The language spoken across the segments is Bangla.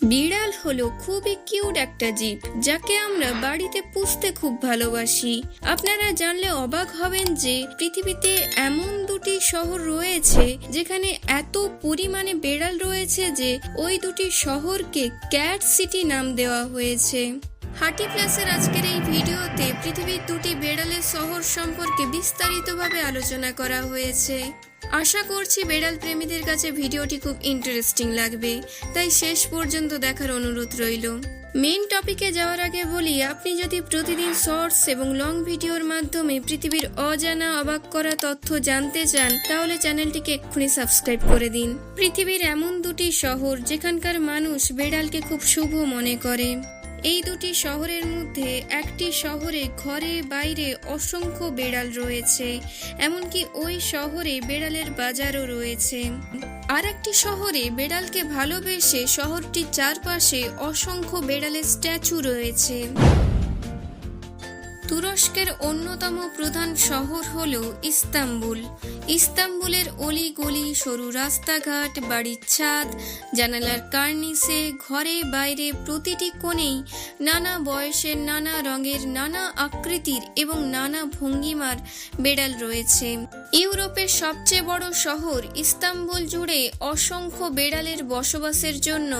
বিড়াল হলো খুবই কিউট একটা জীব, যাকে আমরা বাড়িতে পুষতে খুব ভালোবাসি। আপনারা জানলে অবাক হবেন যে পৃথিবীতে এমন দুটি শহর রয়েছে, যেখানে এত পরিমাণে বিড়াল রয়েছে যে ওই দুটি শহরকে ক্যাট সিটি নাম দেওয়া হয়েছে। হার্টি প্লাসের আজকের এই ভিডিওতে পৃথিবীর দুটি বেড়ালের শহর সম্পর্কে বিস্তারিতভাবে আলোচনা করা হয়েছে। আশা করছি বেড়াল প্রেমীদের কাছে ভিডিওটি খুব ইন্টারেস্টিং লাগবে। তাই শেষ পর্যন্ত দেখার অনুরোধ রইল। মেন টপিকে যাওয়ার আগে বলি, আপনি যদি প্রতিদিন শর্টস এবং লং ভিডিওর মাধ্যমে পৃথিবীর অজানা অবাক করা তথ্য জানতে চান, তাহলে চ্যানেলটিকে এক্ষুনি সাবস্ক্রাইব করে দিন। পৃথিবীর এমন দুটি শহর যেখানকার মানুষ বেড়ালকে খুব শুভ মনে করে। এই দুটি শহরের মধ্যে একটি শহরে ঘরে বাইরে অসংখ্য বেড়াল রয়েছে, এমনকি ওই শহরে বেড়ালের বাজারও রয়েছে। আর একটি শহরে বেড়ালকে ভালোবেসে শহরটির চারপাশে অসংখ্য বেড়ালের স্ট্যাচু রয়েছে। তুরস্কের অন্যতম প্রধান শহর হল ইস্তাম্বুল। ইস্তাম্বুলের অলি গলি সরু রাস্তাঘাট, বাড়ির ছাদ, জানালার কার্নিসে ঘরে বাইরে প্রতিটি কোণেই নানা বয়সের, নানা রঙের, নানা আকৃতির এবং নানা ভঙ্গিমার বেড়াল রয়েছে। ইউরোপের সবচেয়ে বড় শহর ইস্তাম্বুল জুড়ে অসংখ্য বেড়ালের বসবাসের জন্য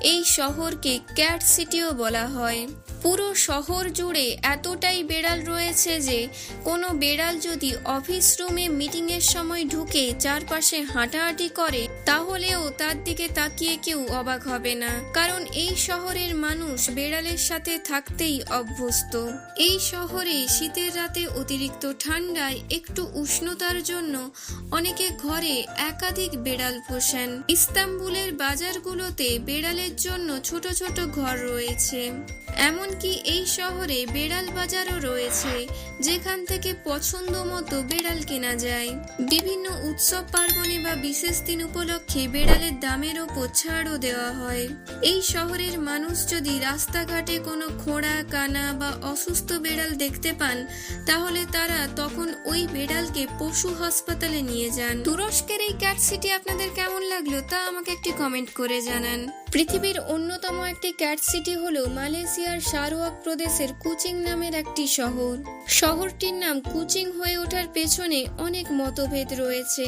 এই শহরকে ক্যাট সিটিও বলা হয়। পুরো শহর জুড়ে এতটাই বেড়াল রয়েছে যে কোনো বেড়াল যদি অফিস রুমে মিটিংয়ের সময় ঢুকে চারপাশে হাঁটাহাঁটি করে তাহলেও তার দিকে তাকিয়ে কেউ অবাক হবে না। কারণ এই শহরের মানুষ বেড়ালের সাথে থাকতেই অভ্যস্ত। এই শহরে শীতের রাতে অতিরিক্ত ঠান্ডায় একটু উষ্ণতার জন্য অনেকে ঘরে একাধিক বেড়াল পোষেন। ইস্তাম্বুলের বাজারগুলোতে বেড়ালের জন্য ছোট ছোট ঘর রয়েছে। এমনকি এই শহরে বেড়াল বাজারও রয়েছে, যেখান থেকে পছন্দ মতো বেড়াল কেনা যায়। বিভিন্ন উৎসব, পার্বণে বা বিশেষ দিন উপলক্ষে বেড়ালের দামের ওপর ছাড়ও দেওয়া হয়। এই শহরের মানুষ যদি রাস্তাঘাটে কোনো খোঁড়া, কানা বা অসুস্থ বেড়াল দেখতে পান, তাহলে তারা তখন ওই বেড়ালকে পশু হাসপাতালে নিয়ে যান। তুরস্কের এই ক্যাট সিটি আপনাদের কেমন লাগল তা আমাকে একটি কমেন্ট করে জানান। পৃথিবীর অন্যতম একটি ক্যাট সিটি হলো মালয়েশিয়ার সারোয়াক প্রদেশের কুচিং নামের একটি শহর। শহরটির নাম কুচিং হয়ে ওঠার পেছনে অনেক মতভেদ রয়েছে।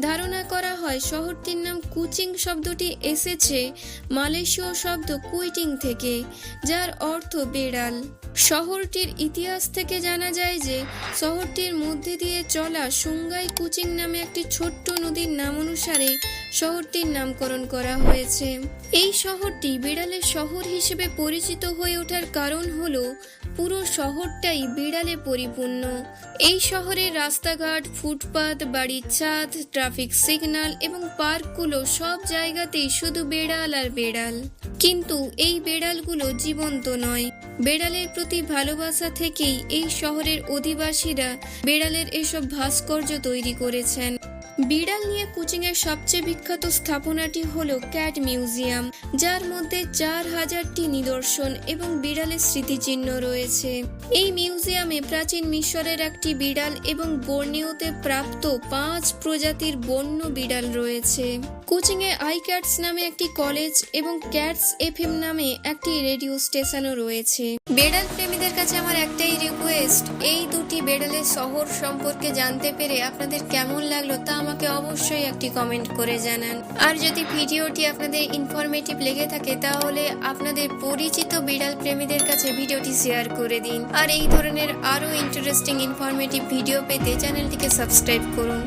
ধারণা করা হয় শহরটির নাম কুচিং শব্দটি এসেছে মালয়েশীয় শব্দ কুইটিং থেকে, যার অর্থ বেড়াল। শহরটির ইতিহাস থেকে জানা যায় যে শহরটির মধ্যে দিয়ে চলা সুঙ্গাই কুচিং নামে একটি ছোট্ট নদীর নাম অনুসারে শহরটির নামকরণ করা হয়েছে। এই শহরটি বিড়ালের শহর হিসেবে পরিচিত হয়ে ওঠার কারণ হল, পুরো শহরটাই বিড়ালে পরিপূর্ণ। এই শহরের রাস্তাঘাট, ফুটপাত, বাড়ির ছাদ, ট্রাফিক সিগন্যাল এবং পার্কগুলো সব জায়গাতেই শুধু বেড়াল আর বেড়াল। কিন্তু এই বেড়ালগুলো জীবন্ত নয়। বেড়ালের প্রতি ভালোবাসা থেকেই এই শহরের অধিবাসীরা বেড়ালের এসব ভাস্কর্য তৈরি করেছেন। বিড়াল নিয়ে কুচিংয়ের সবচেয়ে বিখ্যাত স্থাপনাটি হল ক্যাট মিউজিয়াম, যার মধ্যে চার হাজারটি নিদর্শন এবং বিড়ালের স্মৃতিচিহ্ন রয়েছে। এই মিউজিয়ামে প্রাচীন মিশরের একটি বিড়াল এবং বর্নিওতে প্রাপ্ত পাঁচ প্রজাতির বন্য বিড়াল রয়েছে। কুচিংয়ে আই ক্যাটস নামে একটি কলেজ এবং ক্যাটস এফএম নামে একটি রেডিও স্টেশনও রয়েছে। বেড়াল প্রেমীদের কাছে আমার একটাই রিকোয়েস্ট, এই দুটি বেড়ালের শহর সম্পর্কে জানতে পেরে আপনাদের কেমন লাগল তা আমাকে অবশ্যই একটি কমেন্ট করে জানান। আর যদি ভিডিওটি আপনাদের ইনফরমেটিভ লেগে থাকে তাহলে আপনাদের পরিচিত বিড়াল প্রেমীদের কাছে ভিডিওটি শেয়ার করে দিন। আর এই ধরনের আরও ইন্টারেস্টিং ইনফরমেটিভ ভিডিও পেতে চ্যানেলটিকে সাবস্ক্রাইব করুন।